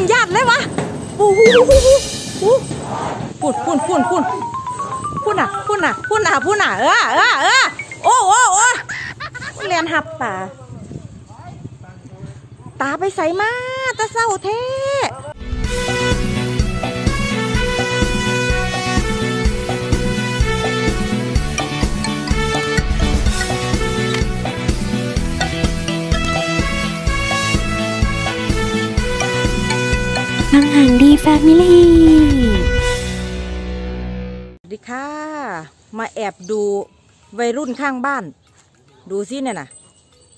งยาดเลยวะโอ้โหพูดพูดพูดพูดพูดน่ะพูดน่ะพูดน่ะพูดน่ะเออเออเออโอ้โอ้โอ้เรียนหับตาตาไปใส่มาแตาเศร้าเท่ หันดีแฟมิลี่สวัสดีค่ะ มาแอบดูวัยรุ่นข้างบ้าน ดูสิเนี่ยนะ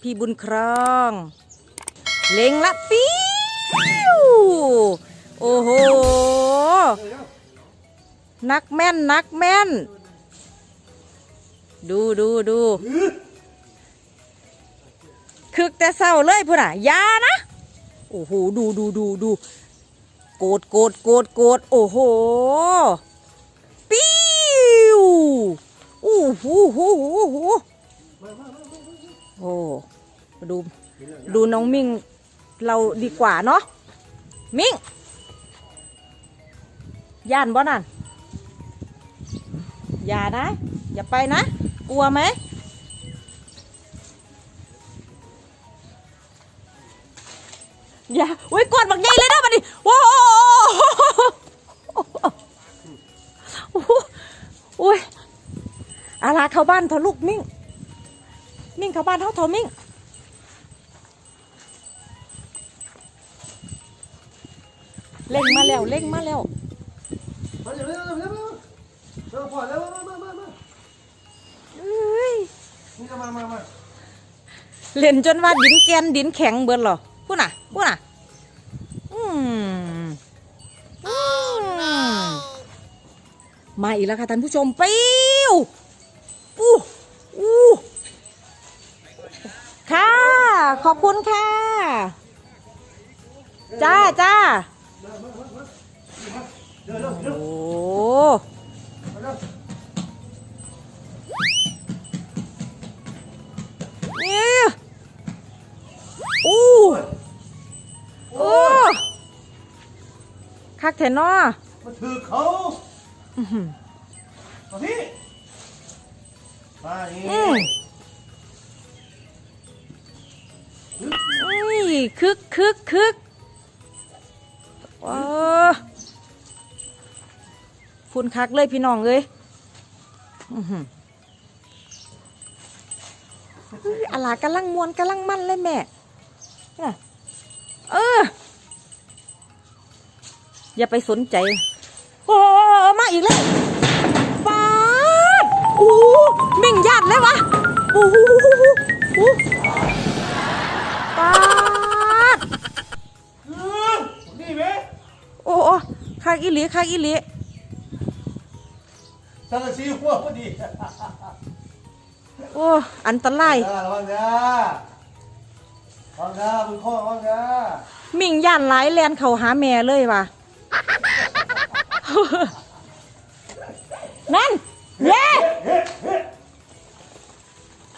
พี่บุญครอง เล็งละปิ้วโอ้โห นักแม่น นักแม่น ดูดูดูคึกแต่เศร้าเลยพุ่นอะยานะ โอ้โห ดูดูดูดู กดโกดโกดโกดโอ้โห ปิ้วโอ้โหโหโหโหโอ้ดูดูน้องมิ่งเราดีกว่าเนาะมิ่งย่านบ่นั่นอย่านะ อย่าไปนะ กลัวไหม อย่าโอ้ยกดบักใหญ่เลยนะบัดนี้โอ้โหโอ้โหโอ้ยอาลาเข้าบ้านเถอะลูกมิ่ง มิ่งเข้าบ้านเท่าเถอะมิ่งเล่งมาแล้วเล่งมาแล้วมาเดี๋ยวเร็วเร็วเร็วเร็วเร็วพอแล้วมามามามาเอ้ยนี่ก็มามามาเล่นจนว่าดินแกนดินแข็งเบิดเหรอพูดน่ะพูดน่ะ อืมอืม มาอีกแล้วค่ะท่านผู้ชมปิ้วอู้อู้ค่ะ ขอบคุณค่ะ จ้าจ้าโอ้เร็วนี่อู้โอ้คักเทนอมาถือเขาอื้อหือ มาพี่มานี่อืมอุ้ยคึกคึกคึกว้าพุ่นคักเลยพี่น้องเอ้ยอื้อหือเฮ้ยอะลากำลังมวนกำลังมั่นเลยแม่น่ะเออ อย่าไปสนใจ โอ้มาอีกแล้วปาดโอ้มิ่งญาติเลยวะโอ้โหโอ้ปาดเออนี่เว้ยโอ้โอ้คากอีหลีคากอีหลีสังกะสีหัวพอดีโอ้อันตรายระวังนะระวังนะมึงข้อระวังนะมิ่งย่านหลายแลนเขาหาแม่เลยวะ นั่น เย้เฮ้เฮ้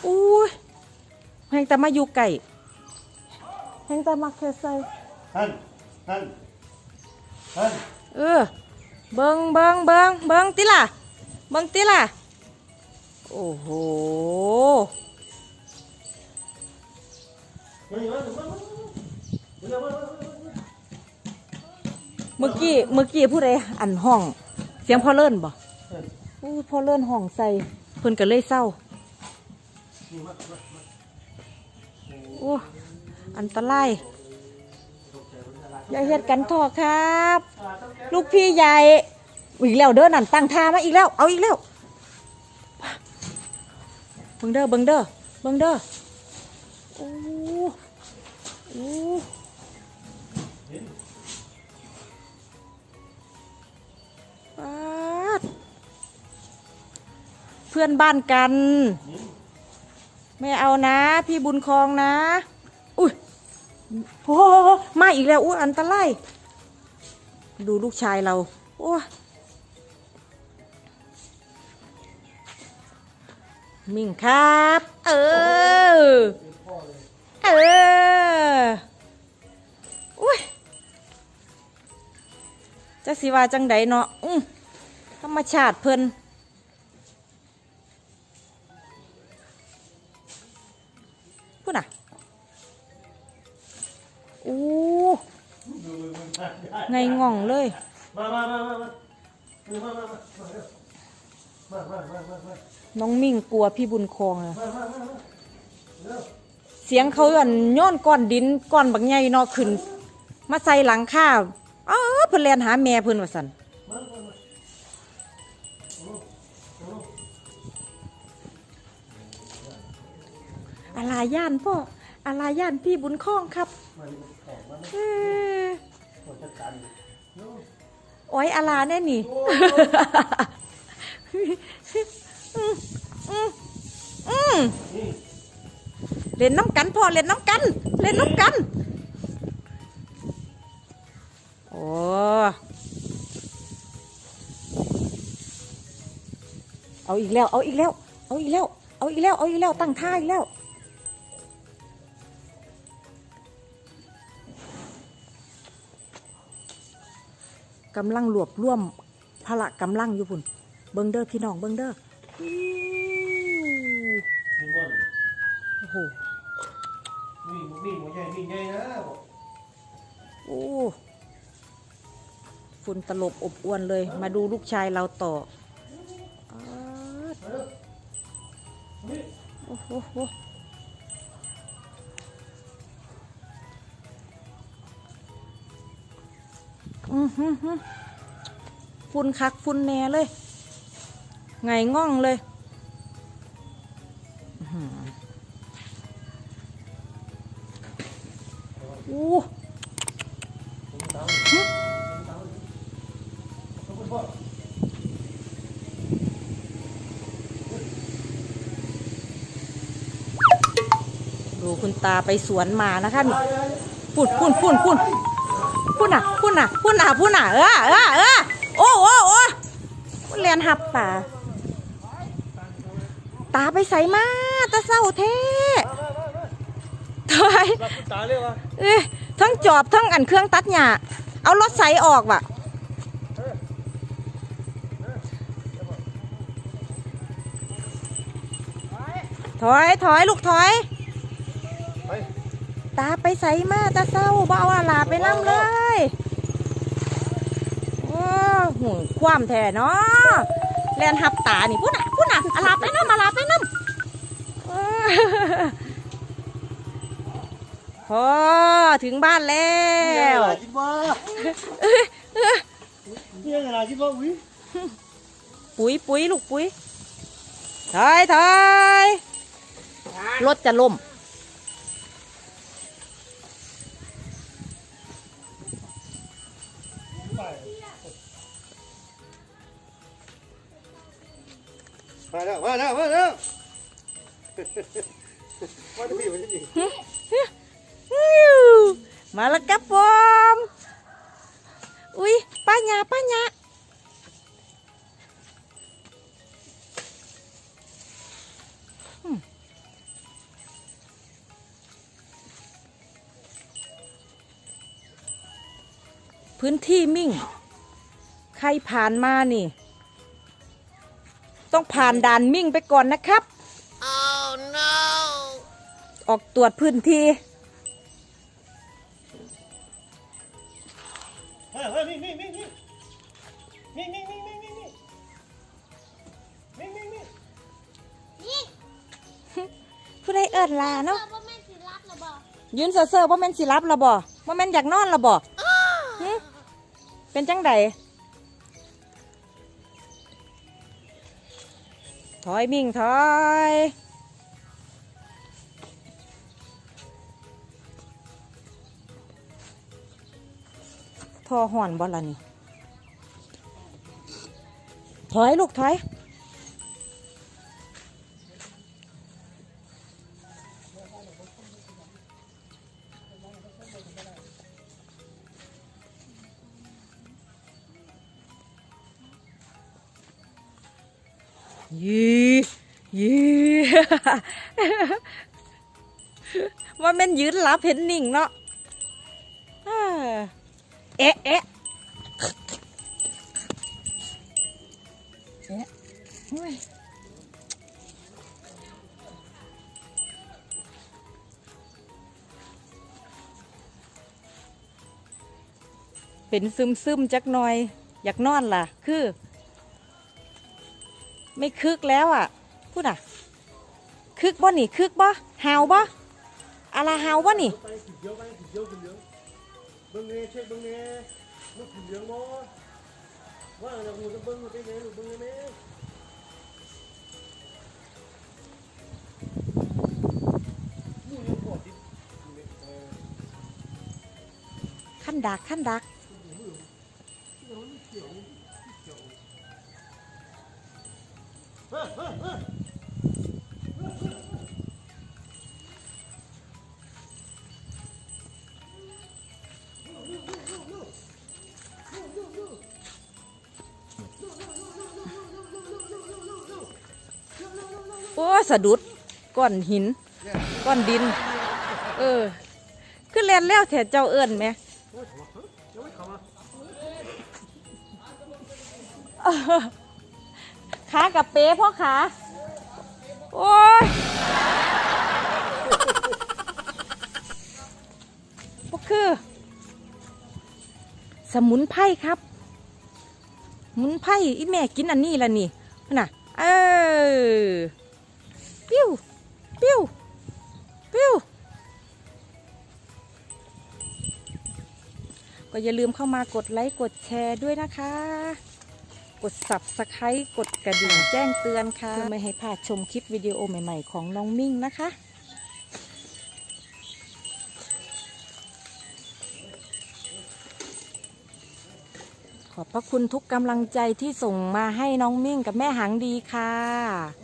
อุ้ยแหงแต่มาอยู่ไก่แหงแต่มาแค่ใส่ฮันฮันฮันเออ เบิงเบิงเบิงเบิงติล่ะ เบิงติล่ะ โอ้โหมาอยู่มาอยู่มามามามามา เมื่อกี้เมื่อกี้ผู้ใดอันห้อง เสียงพ่อเลิ่นบ่อู้พ่อเลิ่นห้องใส่เพิ่นก็เลยเศร้าโอ้อันตรายอย่าเฮ็ดกันทอครับ ลูกพี่ใหญ่อีกแล้วเด้อนั่นตั้งท่ามาอีกแล้ว เอาอีกแล้วเบิงเด้อเบิงเด้อเบิงเด้อโอ้โอ้ พื่อนบ้านกัน ไม่เอานะ พี่บุญคองนะ อุ้ยโอ้มาอีกแล้วอุ้ยอันตรายดูลูกชายเรา โอ้ยมิ่งครับ เออ เออ อุ้ยสิว่าจังใดเนาะอื้อธรรมชาติเพิ่น พูดน่ะอู้ไงง่องเลย มามามามามามาน้องมิ่งกลัวพี่บุญคองอะเสียงเขาหย่อนย้อนก้อนดินก้อนบางใหญ่นอขึ้น มาใส่หลังข้าวอ๋อเพื่อนแลนหาแม่เพื่อนว่าสัน อะไรย่านพ่ออะไรย่านพี่บุญคองครับเอ้อโอ้ยอาลาแน่นี่เล่นน้ำกันพ่อเล่นน้ำกัน เล่นน้ำกัน โอ้เอาอีกแล้ว เอาอีกแล้ว เอาอีกแล้ว เอาอีกแล้ว เอาอีกแล้ว ตั้งท่าอีกแล้ว กำลังรวบรวมพละกำลังอยู่พุ่นเบิงเด้อพี่น้องเบิงเด้ออิ๊วมีบ่นโอ้โหมีมีหมูใหญ่มีใหญ่นะโอ้ฝุ่นตลบอบอวนเลย มาดูลูกชายเราต่ออาดโอ้โห ฝุ่นคักฝุ่นแน่เลยไงง่องเลยอู้ดูคุณตาไปสวนมานะคะนี่ปุ่นปุ่นปุ่นปุ่น ปุ่นอะปุ่นอะปุ่นอะปุ่นอะเออเออเออโอ้โอ้โอ้ปุ่นเรียนหับตาตาไปใส่มาตาเศร้าเท่ถอยตาเลยวะเอ้ทั้งจอบทั้งอันเครื่องตัดหญ้าเอารถใส่ออกว่ะถอยถอยลูกถอย ตาไปใส่มาตาเศร้าบ่เอาอาลาไปนั่งเลยโอ้หูความแท้เนาะแลนหับตานี่พูดน่ะพูดน่ะอาลาไปน้ำอาลาไปน้ำเออพอถึงบ้านแล้วคิดว่าเนี่ยอะไรคิดว่าอุ้ยปุ๋ยปุ๋ยลูกปุ๋ยถอยถอยรถจะล่ม มาแล้วมาแล้วมาแล้วมาจะพี่มาจะพี่อิ๊วมาแล้วครับผมอุ้ยป้าหยาป้าหยาอืมพื้นที่มิ่ง ใครผ่านมานี่ ต้องผ่านด่านมิ่งไปก่อนนะครับ oh, no. ออกตรวจพื้นที่ผู้ใดเอิดลาเนาะยืนเซ่อๆว่าแม่นสิรับละบ่ว่าแม่นอยากนอนละบ่เป็นจังได ถอยมิ่งถอยทอห่อนบอล่ะนี่ถอยลูกถอย ว่าแม่นยืนรับเห็นนิ่งเนาะเอ๊ะเอ๊ะเอ๊ะเป็นซึมซึมจักหน่อย อยากนอนล่ะ คือ ไม่คึกแล้วอะพูดอะ คึกบ่นี่คึกบ่หาวบ่อะไรหาวบ่นี่ไปกินเยอะ โอ้สะดุดก้อนหินก้อนดิน เออขึ้นแลนแล้วแถเจ้าเอิญไหมขามาเฮ้ยโอ้ยเข้ามาขากับเป๊พ่อขาโอ้ยก็คือ สมุนไพรครับสมุนไพรอีแม่กินอันนี้ละนี่น่ะ เออ ปิ้วปิ้วปิ้วก็อย่าลืมเข้ามากดไลค์กดแชร์ด้วยนะคะ กด subscribe กดกระดิ่งแจ้งเตือนค่ะเพื่อไม่ให้พลาดชมคลิปวิดีโอใหม่ๆ ของน้องมิ่งนะคะขอบพระคุณทุกกำลังใจที่ส่งมาให้น้องมิ่งกับแม่หางดีค่ะ